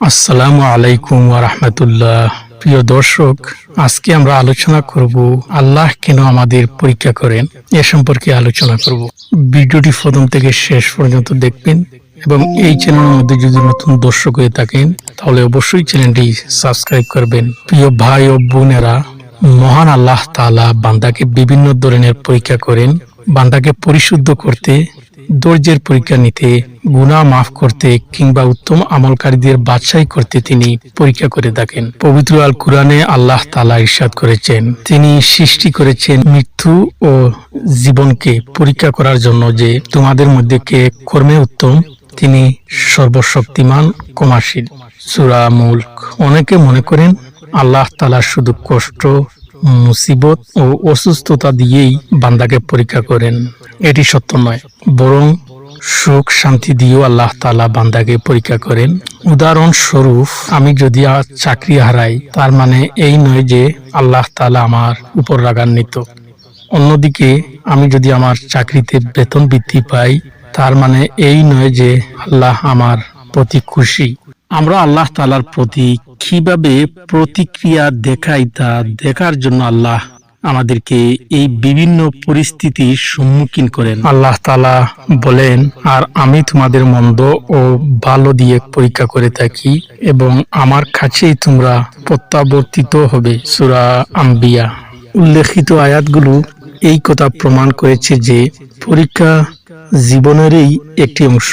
আসসালামু আলাইকুম রাহমাতুল্লাহ। প্রিয় দর্শক, আজকে আমরা আলোচনা করব আল্লাহ কেন আমাদের পরীক্ষা করেন? এ সম্পর্কে আলোচনা করব। ভিডিওটি প্রথম থেকে শেষ পর্যন্ত দেখবেন এবং এই চ্যানেলের মধ্যে যদি নতুন দর্শক হয়ে থাকেন, তাহলে অবশ্যই চ্যানেলটি সাবস্ক্রাইব করবেন। প্রিয় ভাই ও বোনেরা, মহান আল্লাহ তাআলা বান্দাকে বিভিন্ন ধরনের পরীক্ষা করেন। বান্দাকে পরিশুদ্ধ করতে ধৈর্যের পরীক্ষা নিতে, গুনাহ মাফ করতে কিংবা উত্তম আমলকারীদের বাছাই করতে তিনি পরীক্ষা করে থাকেন। পবিত্র আল কুরআনে আল্লাহ তালা ইরশাদ করেছেন, তিনি সৃষ্টি করেছেন মৃত্যু ও জীবনকে পরীক্ষা করার জন্য যে তোমাদের মধ্যে কে কর্মে উত্তম, তিনি সর্বশক্তিমান, ক্ষমাশীল। সুরা মুল্ক, অনেকে মনে করেন আল্লাহ তালা শুধু কষ্ট, মুসিবত ও অসুস্থতা দিয়েই বান্দাকে পরীক্ষা করেন। এটি সত্য নয়। বরং সুখ, শান্তি দিয়েও আল্লাহ তালা বান্দাকে পরীক্ষা করেন। উদাহরণস্বরূপ আমি যদি চাকরি হারাই, তার মানে এই নয় যে আল্লাহ তালা আমার উপর রাগান্বিত। অন্যদিকে, আমি যদি আমার চাকরিতে বেতন বৃদ্ধি পাই, তার মানে এই নয় যে আল্লাহ আমার প্রতি খুশি। আমরা আল্লাহ তালার প্রতি কীভাবে প্রতিক্রিয়া দেখাই তা দেখার জন্য আল্লাহ আমাদেরকে এই বিভিন্ন পরিস্থিতির সম্মুখীন করেন। আল্লাহ তালা বলেন, আর আমি তোমাদের মন্দ ও ভালো দিয়ে পরীক্ষা করে থাকি এবং আমার কাছেই তোমরা প্রত্যাবর্তিত হবে। সুরা আম্বিয়া। উল্লেখিত আয়াতগুলো এই কথা প্রমাণ করেছে যে পরীক্ষা জীবনেরই একটি অংশ।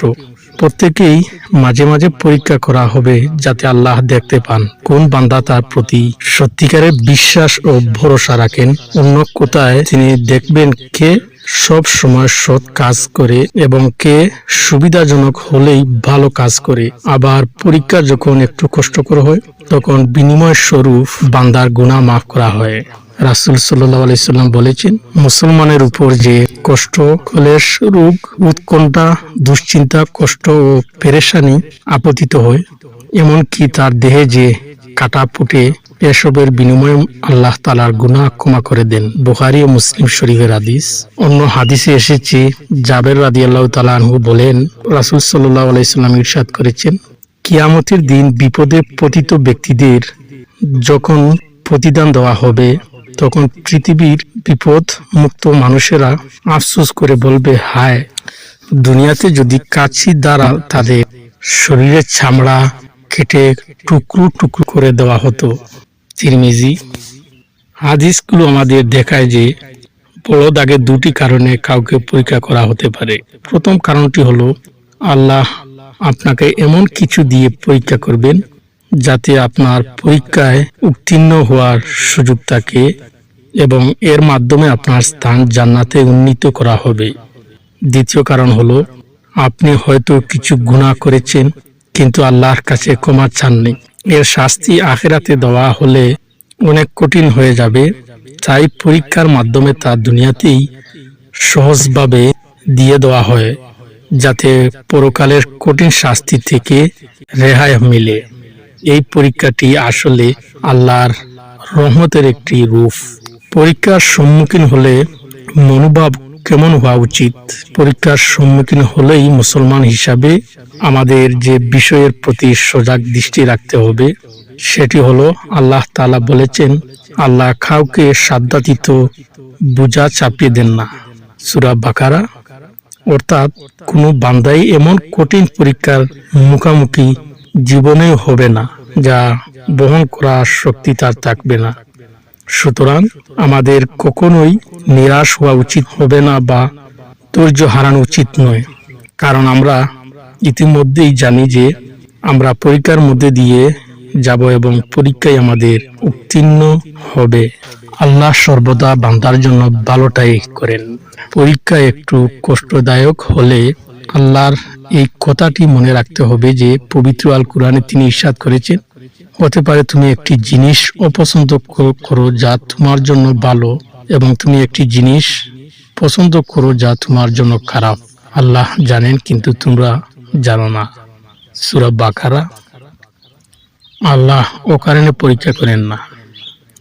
প্রত্যেকেই মাঝে মাঝে পরীক্ষা করা হবে যাতে আল্লাহ দেখতে পান কোন বান্দা তার প্রতি সত্যিকারের বিশ্বাস ও ভরসা রাখেন। অন্য কোথায় তিনি দেখবেন কে সব সময় সৎ কাজ করে এবং কে সুবিধাজনক হলেই ভালো কাজ করে। আবার পরীক্ষা যখন একটু কষ্টকর হয়, তখন বিনিময় স্বরূপ বান্দার গুণা মাফ করা হয়। রাসুল সাল্লাহ আলাইসাল্লাম বলেছেন, মুসলমানের উপর যে কষ্ট কলেশ রোগ, উৎকণ্ঠা, দুশ্চিন্তা, কষ্ট ও পেরেশানি আপতিত হয়, এমনকি তার দেহে যে কাটা ফুটে, এসবের বিনিময়ে আল্লাহ তালার গুনাহ ক্ষমা করে দেন। বুখারি ও মুসলিম শরীফের হাদিস। অন্য হাদিসে এসেছে, জাবের রাদি আল্লাহ তালাহু বলেন, রাসুল সাল্লাহ আলাইসাল্লাম ইরশাদ করেছেন, কিয়ামতের দিন বিপদে পতিত ব্যক্তিদের যখন প্রতিদান দেওয়া হবে তখন পৃথিবীর বিপদ মুক্ত মানুষেরা আফসোস করে বলবে, হায়, দুনিয়াতে যদি কাছি দ্বারা তাদের শরীরের চামড়া কেটে টুকরো টুকরো করে দেওয়া হতো। তিরমিজি, হাদিসগুলো আমাদের দেখায় যে বড় দাগে দুটি কারণে কাউকে পরীক্ষা করা হতে পারে। প্রথম কারণটি হলো, আল্লাহ আপনাকে এমন কিছু দিয়ে পরীক্ষা করবেন যাতে আপনার পরীক্ষায় উত্তীর্ণ হওয়ার সুযোগ থাকে এবং এর মাধ্যমে আপনার স্থান জান্নাতে উন্নীত করা হবে। দ্বিতীয় কারণ হলো, আপনি হয়তো কিছু গুণা করেছেন, কিন্তু আল্লাহর কাছে ক্ষমা চাননি। এর শাস্তি আখেরাতে দেওয়া হলে অনেক কঠিন হয়ে যাবে, তাই পরীক্ষার মাধ্যমে তা দুনিয়াতেই সহজভাবে দিয়ে দেওয়া হয়, যাতে পরকালের কঠিন শাস্তি থেকে রেহাই মিলে। এই পরীক্ষাটি আসলে আল্লাহর রহমতের একটি রূপ। পরীক্ষার সম্মুখীন হলে মনোভাব কেমন হওয়া উচিত? পরীক্ষার সম্মুখীন হলেই মুসলমান হিসাবে আমাদের যে বিষয়ের প্রতি সজাগ দৃষ্টি রাখতে হবে, সেটি হলো আল্লাহ তালা বলেছেন, আল্লাহ কাউকে সাধ্যাতীত বোঝা চাপিয়ে দেন না। সুরা বাকারা, অর্থাৎ কোনো বান্দাই এমন কঠিন পরীক্ষার মুখোমুখি জীবনে হবে না, যা বহন করার শক্তি তার থাকবে না। সুতরাং আমাদের কখনোই নিরাশ হওয়া উচিত হবে না বা ধৈর্য হারানো উচিত নয়। কারণ আমরা ইতিমধ্যেই জানি যে আমরা পরীক্ষার মধ্যে দিয়ে যাব এবং পরীক্ষায় আমাদের উত্তীর্ণ হবে। আল্লাহ সর্বদা বান্দার জন্য ভালোটাই করেন। পরীক্ষা একটু কষ্টদায়ক হলে আল্লাহর এই কথাটি মনে রাখতে হবে যে পবিত্র আল কোরআনে তিনি ইস্বাদ করেছেন। হতে পারে তুমি একটি জিনিস অপছন্দ করো যা তোমার জন্য ভালো এবং তুমি একটি জিনিস পছন্দ করো যা তোমার জন্য খারাপ। আল্লাহ জানেন কিন্তু তোমরা জানো না। সুরা বাকারা। আল্লাহ অকারণে পরীক্ষা করেন না।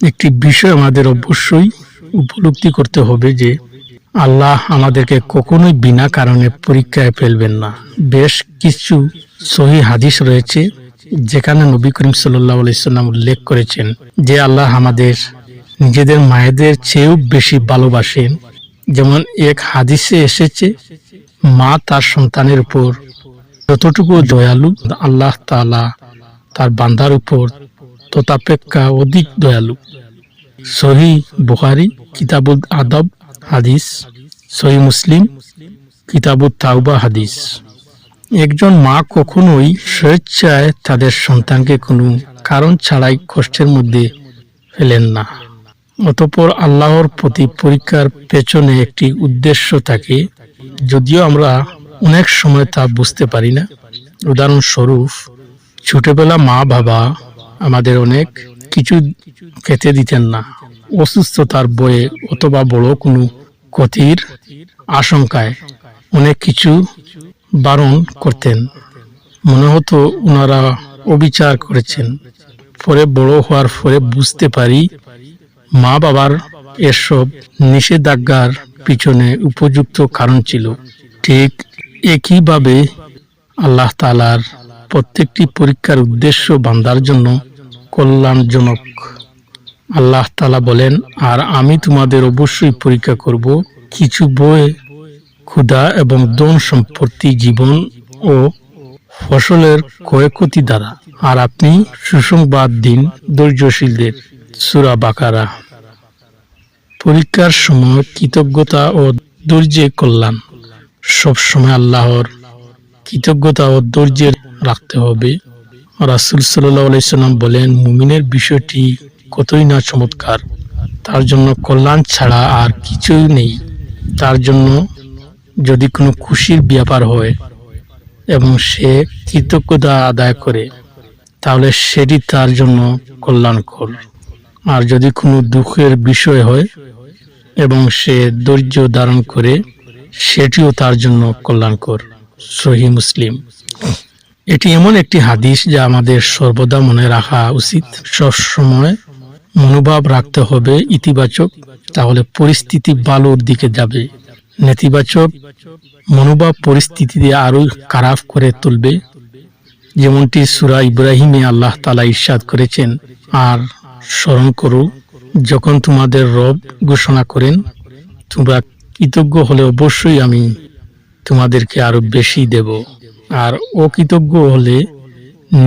একটি বিষয় আমাদের অবশ্যই উপলব্ধি করতে হবে যে আল্লাহ আমাদেরকে কখনোই বিনা কারণে পরীক্ষায় ফেলবেন না। বেশ কিছু সহি হাদিস রয়েছে, যেখানে নবী করিম সাল্লাহ আলাইসাল্লাম উল্লেখ করেছেন যে আল্লাহ আমাদের নিজেদের মায়েদের চেয়েও বেশি ভালোবাসেন। যেমন এক হাদিসে এসেছে, মা তার সন্তানের উপর যতটুকু দয়ালু, আল্লাহ তাআলা তার বান্দার উপর তথাপেক্ষা অধিক দয়ালু। সহি বুখারি, কিতাবুল আদব হাদিস, সহি মুসলিম কিতাবুল তাওবা হাদিস। একজন মা কখনোই স্বেচ্ছায় তাদের সন্তানকে কোনো কারণ ছাড়াই কষ্টের মধ্যে ফেলেন না। অতপর আল্লাহর প্রতি পরীক্ষার পেছনে একটি উদ্দেশ্য থাকে, যদিও আমরা অনেক সময় তা বুঝতে পারি না। উদাহরণস্বরূপ, ছোটবেলা মা বাবা আমাদের অনেক কিছু খেতে দিতেন না। অসুস্থতার বয়ে অথবা বড় কোনো ক্ষতির আশঙ্কায় অনেক কিছু বারণ করতেন। মনে হতো ওনারা অবিচার করেছেন। পরে বড় হওয়ার পরে বুঝতে পারি মা বাবার এসব নিষেধাজ্ঞার পিছনে উপযুক্ত কারণ ছিল। ঠিক একইভাবে আল্লাহ তালার প্রত্যেকটি পরীক্ষার উদ্দেশ্য বান্দার জন্য কল্যাণজনক। আল্লাহ তালা বলেন, আর আমি তোমাদের অবশ্যই পরীক্ষা করব কিছু বই, ক্ষুধা এবং দন সম্পত্তি, জীবন ও ফসলের ক্ষয়ক্ষতি দ্বারা। আর আপনি সুসংবাদ দিন ধৈর্যশীলদের। সুরা বাকারা। পরীক্ষার সময় কৃতজ্ঞতা ও ধৈর্যের কল্যাণ। সবসময় আল্লাহর কৃতজ্ঞতা ও ধৈর্যের রাখতে হবে। রাসুল আলাইসাল্লাম বলেন, মুমিনের বিষয়টি কতই না চমৎকার। তার জন্য কল্যাণ ছাড়া আর কিছুই নেই। তার জন্য যদি কোনো খুশির ব্যাপার হয় এবং সে কৃতজ্ঞতা আদায় করে, তাহলে সেটি তার জন্য কল্যাণকর। আর যদি কোনো দুঃখের বিষয় হয় এবং সে ধৈর্য ধারণ করে, সেটিও তার জন্য কল্যাণকর। সহি মুসলিম। এটি এমন একটি হাদিস যা আমাদের সর্বদা মনে রাখা উচিত। সবসময় মনোভাব রাখতে হবে ইতিবাচক, তাহলে পরিস্থিতি ভালোর দিকে যাবে। নেতিবাচক মনোভাব পরিস্থিতিতে আরও খারাপ করে তুলবে। যেমনটি সুরা ইব্রাহিমে আল্লাহ তালা ইরশাদ করেছেন, আর স্মরণ করো, যখন তোমাদের রব ঘোষণা করেন, তোমরা কৃতজ্ঞ হলে অবশ্যই আমি তোমাদেরকে আরও বেশি দেব। আর অকৃতজ্ঞ হলে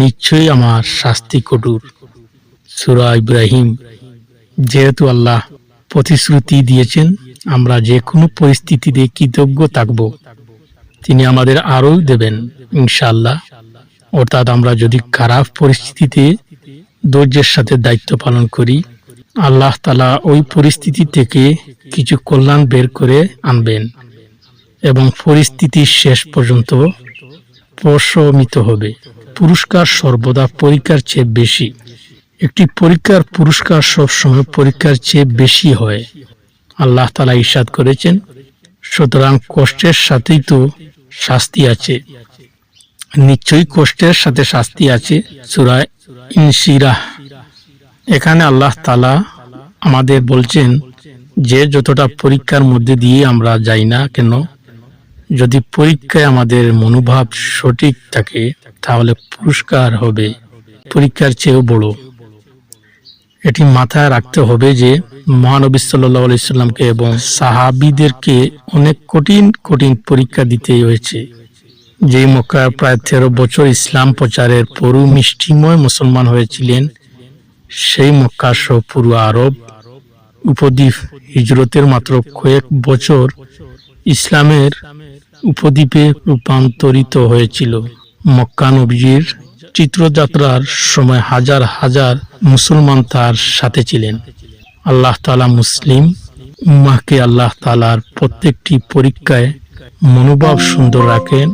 নিশ্চয়ই আমার শাস্তি কঠোর। সুরা ইব্রাহিম, যেহেতু আল্লাহ প্রতিশ্রুতি দিয়েছেন, আমরা যে কোনো পরিস্থিতিতে কৃতজ্ঞ থাকব। তিনি আমাদের আরও দেবেন ইনশাল্লাহ অর্থাৎ আমরা যদি খারাপ পরিস্থিতিতে ধৈর্যের সাথে দায়িত্ব পালন করি, আল্লাহ তালা ওই পরিস্থিতি থেকে কিছু কল্যাণ বের করে আনবেন এবং পরিস্থিতির শেষ পর্যন্ত প্রশমিত হবে। পুরস্কার সর্বদা পরীক্ষার চেয়ে বেশি। একটি পরীক্ষার পুরস্কার সবসময় পরীক্ষার চেয়ে বেশি হয়। আল্লাহ তালা ইসাদ করেছেন, সুতরাং কষ্টের সাথেই তো শাস্তি আছে। নিশ্চয়ই কষ্টের সাথে শাস্তি আছে সুরায় ইনসিরাহ এখানে আল্লাহ তালা আমাদের বলছেন, যে যতটা পরীক্ষার মধ্যে দিয়ে আমরা যাই না কেন যদি পরীক্ষায় আমাদের মনোভাব সঠিক থাকে, তাহলে পুরস্কার হবে। পরীক্ষার চেয়েও বড়। এটি মাথায় রাখতে হবে যে, মহানবী সাল্লাহ আলাইসাল্লামকে এবং সাহাবিদেরকে অনেক কঠিন কঠিন পরীক্ষা দিতে হয়েছে। যে মক্কায় প্রায় তেরো বছর ইসলাম প্রচারের পরু মিষ্টিময় মুসলমান হয়েছিলেন, সেই মক্কা সহ পুরো আরব উপদ্বীপ হিজরতের মাত্র কয়েক বছর ইসলামের উপদ্বীপে রূপান্তরিত হয়েছিল। মক্কা নবীর চিত্রযাত্রার সময় হাজার হাজার মুসলমান তার সাথে ছিলেন। আল্লাহ তালা মুসলিম উম্মাহকে আল্লাহ তালার প্রত্যেকটি পরীক্ষায় মনোভাব সুন্দর রাখেন।